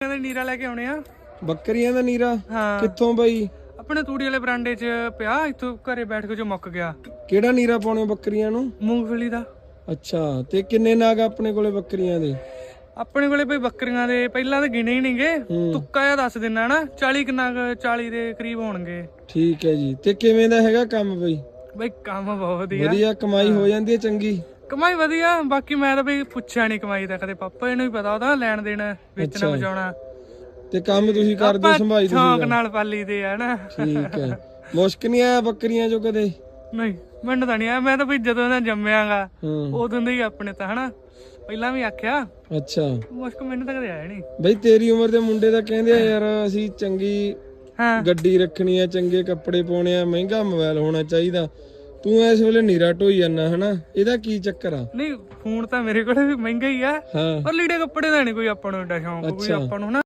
ਕਹਿੰਦੇ ਨੀਰਾ ਲੈ ਕੇ ਆਉਣੇ ਆ। ਬੱਕਰੀਆਂ ਦਾ ਨੀਰਾ? ਹਾਂ। ਕਿੱਥੋਂ ਬਈ? ਆਪਣੇ ਤੂੜੀ ਵਾਲੇ ਬਰਾਂਡੇ 'ਚ ਪਿਆ ਇੱਥੋਂ ਘਰੇ ਬੈਠ ਕੇ ਜੋ ਮੁੱਕ ਗਿਆ। ਕਿਹੜਾ ਨੀਰਾ ਪਾਉਣੇ ਬੱਕਰੀਆਂ ਨੂੰ? ਮੂੰਗਫਲੀ ਦਾ। ਅੱਛਾ ਤੇ ਕਿੰਨੇ ਨਾਗ ਆਪਣੇ ਕੋਲੇ ਬੱਕਰੀਆਂ ਦੇ? ਆਪਣੇ ਕੋਲੇ ਬਈ ਬੱਕਰੀਆਂ ਦੇ ਪਹਿਲਾਂ ਤਾਂ ਗਿਣੇ ਹੀ ਨਹੀਂਗੇ। ਤੁੱਕਾ ਜਿਹਾ ਦੱਸ ਦਿੰਨਾ ਨਾ 40 ਕਿੰਨਾ ਕੁ 40 ਦੇ ਕਰੀਬ ਹੋਣਗੇ। ਠੀਕ ਹੈ ਜੀ। ਤੇ ਕਿਵੇਂ ਦਾ ਹੈਗਾ ਕੰਮ ਬਈ? ਬਈ ਕੰਮ ਬਹੁਤ ਵਧੀਆ। ਵਧੀਆ ਕਮਾਈ ਹੋ ਜਾਂਦੀ ਹੈ ਚੰਗੀ। ਕਮਾਈ ਵਧੀਆ ਬਾਕੀ ਮੈਂ ਤਾਂ ਬਈ ਪੁੱਛਿਆ ਨਹੀਂ ਕਮਾਈ ਦਾ ਕਦੇ ਪਾਪਾ ਇਹਨੂੰ ਹੀ ਪਤਾ ਉਹਦਾ ਲੈਣ ਦੇਣ ਵੇਚਣਾ। ਵਜਾਉਣਾ। ਤੇ ਕੰਮ ਤੁਸੀਂ ਕਰਦੇ ਸੰਭਾਈ ਸ਼ੌਂਕ ਤੁਸੀਂ ਨਾਲ ਪਾਲੀ ਦੇ ਆ ਨਾ। ਠੀਕ ਹੈ। ਮੁਸ਼ਕ ਨਹੀਂ ਆਇਆ ਬੱਕਰੀਆਂ ਚੋਂ ਕਦੇ? ਨਹੀਂ ਮੈਨੂੰ ਤਾਂ ਨਹੀਂ ਆ ਮੈਂ ਤਾਂ ਬਈ ਜਦੋਂ ਦਾ ਜੰਮਿਆਗਾ ਉਦੋਂ ਦੇ ਹੀ ਆਪਣੇ ਤਾਂ ਹਨਾ? ਪਹਿਲਾਂ ਵੀ ਆਖਿਆ। ਅੱਛਾ। ਮੁਸ਼ਕ ਮੈਨੂੰ ਤਾਂ ਕਦੇ ਆਇਆ ਨਹੀਂ ਬਈ ਤੇਰੀ ਉਮਰ ਦੇ ਮੁੰਡੇ ਤਾਂ ਕਹਿੰਦੇ ਆ ਯਾਰ ਅਸੀਂ ਚੰਗੀ ਹਾਂ। ਗੱਡੀ ਰੱਖਣੀ ਆ ਚੰਗੇ ਕੱਪੜੇ ਪਾਉਣੇ ਆ ਮਹਿੰਗਾ ਮੋਬਾਈਲ ਹੋਣਾ ਚਾਹੀਦਾ। ਤੂੰ ਇਸ ਵੇਲੇ ਨੀਰਾ ਢੋਈ ਜਾਂਦਾ ਹਨਾ? ਇਹਦਾ ਕੀ ਚੱਕਰ ਆ? ਨਹੀਂ ਫੋਨ ਤਾਂ ਮੇਰੇ ਕੋਲ ਵੀ ਮਹਿੰਗਾ ਹੀ ਆ। ਹਾਂ। ਪਰ ਲੀੜੇ ਕੱਪੜੇ ਦਾ ਨਹੀਂ ਕੋਈ ਆਪਾਂ ਨੂੰ ਏਡਾ ਸ਼ੌਂਕ ਕੋਈ ਅੱਛਾ। ਆਪਾਂ ਨੂੰ ਹਨਾ?